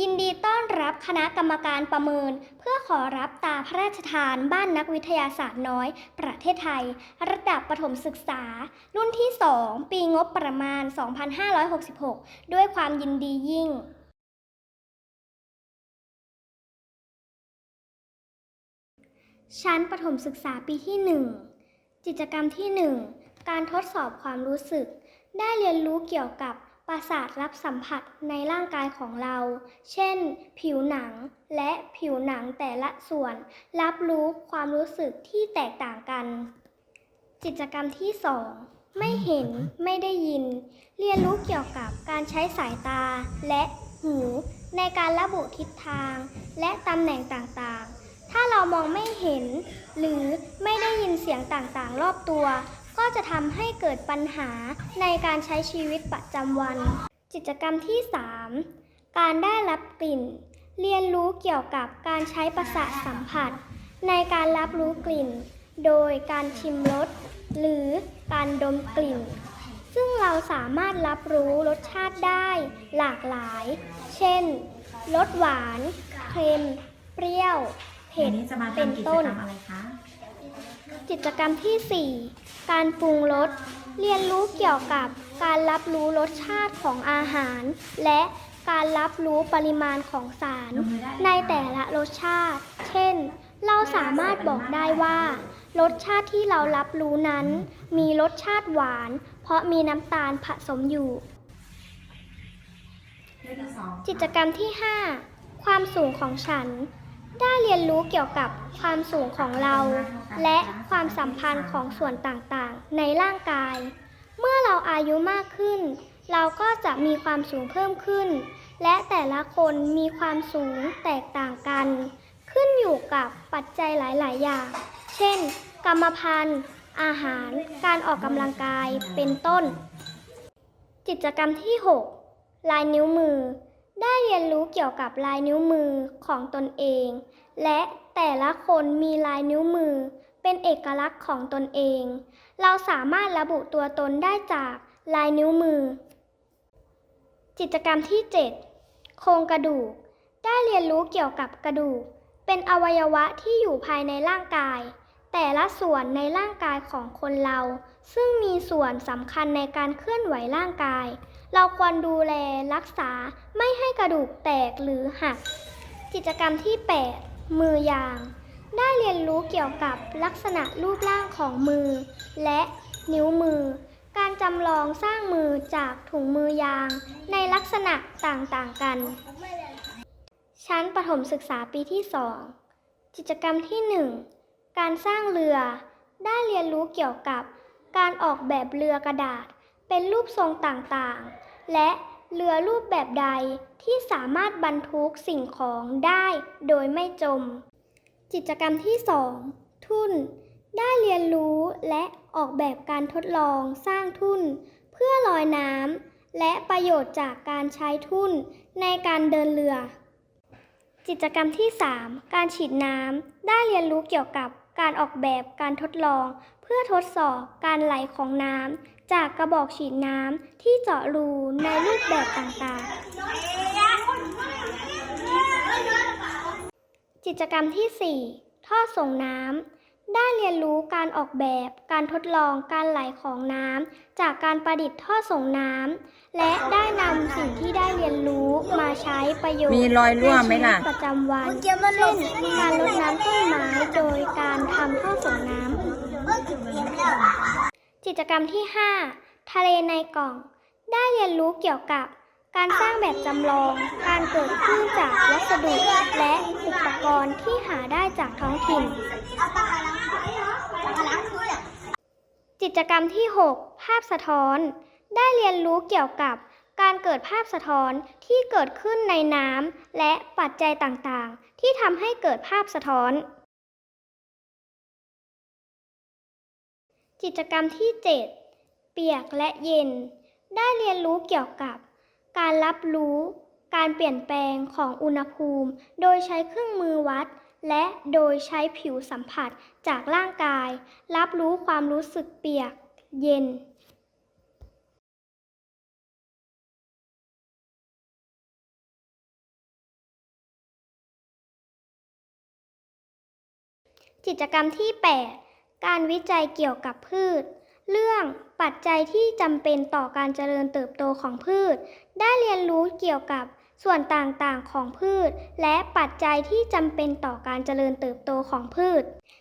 ยินดีต้อนรับคณะกรรมการประเมิน เพื่อขอรับตาพระราชทานบ้านนักวิทยาศาสตร์น้อย ประเทศไทย ระดับประถมศึกษา รุ่นที่ 2 ปีงบประมาณ 2566 ด้วยความยินดียิ่งชั้นประถมศึกษาปีที่ 1 กิจกรรมที่ 1 การทดสอบความรู้สึก ได้เรียนรู้เกี่ยวกับ ประสาทรับสัมผัสในร่างกายของเรา เช่น ผิวหนังและผิวหนังแต่ละส่วน รับรู้ความรู้สึกที่แตกต่างกัน กิจกรรมที่ 2 ไม่เห็นไม่ได้ยิน เรียนรู้เกี่ยวกับการใช้สายตาและหูในการระบุทิศทาง และตำแหน่งต่างๆ ถ้าเรามองไม่เห็น หรือไม่ได้ยินเสียงต่างๆ รอบตัว ก็จะทำให้เกิดปัญหาในการใช้ชีวิตประจำวัน กิจกรรมที่ 3 การได้รับกลิ่น เรียนรู้เกี่ยวกับการใช้ประสาทสัมผัส ในการรับรู้กลิ่น โดยการชิมรสหรือการดมกลิ่น ซึ่งเราสามารถรับรู้รสชาติได้หลากหลาย เช่น รสหวาน เค็ม เปรี้ยว เผ็ด เป็นต้นอะไรคะ กิจกรรมที่ 4 การปรุงรส เรียนรู้เกี่ยวกับการรับรู้รสชาติของอาหาร และการรับรู้ปริมาณของสารยกมือได้เลยในค่ะแต่ละรสชาติ เช่น เราสามารถบอกได้ว่า รสชาติที่เรารับรู้นั้น มีรสชาติหวาน เพราะมีน้ำตาลผสมอยู่เรื่องที่สองกิจกรรมที่ 5 ความสูงของฉัน ได้เรียนรู้เกี่ยวกับความสูงของเรา และความสัมพันธ์ของส่วนต่างๆ ในร่างกาย เมื่อเราอายุมากขึ้น เราก็จะมีความสูงเพิ่มขึ้น และแต่ละคนมีความสูงแตกต่างกัน ขึ้นอยู่กับปัจจัยหลาย ๆ อย่าง เช่น กรรมพันธุ์ อาหาร การออกกำลังกาย เป็นต้น กิจกรรมที่ 6 ลายนิ้วมือ ได้เรียนรู้เกี่ยวกับลายนิ้วมือของตนเอง และแต่ละคนมีลายนิ้วมือ เป็นเอกลักษณ์ของตนเอง เราสามารถระบุตัวตนได้จากลายนิ้วมือ กิจกรรมที่ 7 โครงกระดูก ได้เรียนรู้เกี่ยวกับกระดูก เป็นอวัยวะที่อยู่ภายในร่างกาย แต่ละส่วนในร่างกายของคนเรา ซึ่งมีส่วนสำคัญในการเคลื่อนไหวร่างกาย เราควรดูแลรักษาไม่ให้กระดูกแตกหรือหัก กิจกรรมที่ 8 มือยาง ได้เรียนรู้เกี่ยวกับลักษณะรูปร่างของมือ และนิ้วมือ การจำลองสร้างมือจากถุงมือยาง ในลักษณะต่างๆกัน ชั้นประถมศึกษาปีที่ 2 กิจกรรมที่ 1 การสร้างเรือ ได้เรียนรู้เกี่ยวกับการออกแบบเรือกระดาษ เป็นรูปทรงต่างๆ และเรือรูปแบบใดที่สามารถบรรทุกสิ่งของได้โดยไม่จม กิจกรรมที่ 2 ทุ่น ได้เรียนรู้และออกแบบการทดลองสร้างทุ่น เพื่อลอยน้ำและประโยชน์จากการใช้ทุ่นในการเดินเรือ กิจกรรมที่ 3 การฉีดน้ำได้เรียนรู้เกี่ยวกับ การออกแบบการทดลอง เพื่อทดสอบการไหลของน้ำจากกระบอกฉีดน้ำที่เจาะรูในรูปแบบต่างๆ กิจกรรมที่ 4 ท่อส่งน้ำ เรียนรู้การออกแบบ การทดลองการไหลของน้ำจากการประดิษฐ์ท่อส่งน้ำและได้นำสิ่งที่ได้เรียนรู้มาใช้ประโยชน์มีรอยรั่วไหมล่ะในชีวิตประจำวันเช่นการรดน้ำต้นไม้โดยการทำท่อส่งน้ำกิจกรรมที่ 5 ทะเลในกล่อง ได้เรียนรู้เกี่ยวกับการสร้างแบบจำลอง การเกิดขึ้นจากวัสดุและอุปกรณ์ที่หาได้จากท้องถิ่นกิ จกรรมที่ 6 ภาพสะท้อน ได้เรียนรู้เกี่ยวกับการเกิดภาพสะท้อนที่เกิดขึ้นในน้ำและปัจจัยต่างๆ ที่ทำให้เกิดภาพสะท้อน กิจกรรมที่ 7 เปียกและเย็น ได้เรียนรู้เกี่ยวกับ การรับรู้ การเปลี่ยนแปลงของอุณหภูมิ โดยใช้เครื่องมือวัด และโดยใช้ผิวสัมผัสจากร่างกาย รับรู้ความรู้สึกเปียก เย็นกิจกรรมที่ 8 การวิจัยเกี่ยวกับพืช เรื่องปัจจัยที่จำเป็นต่อการเจริญเติบโตของพืช ได้เรียนรู้เกี่ยวกับ ส่วนต่างๆของพืช และปัจจัยที่จำเป็นต่อการเจริญเติบโตของพืช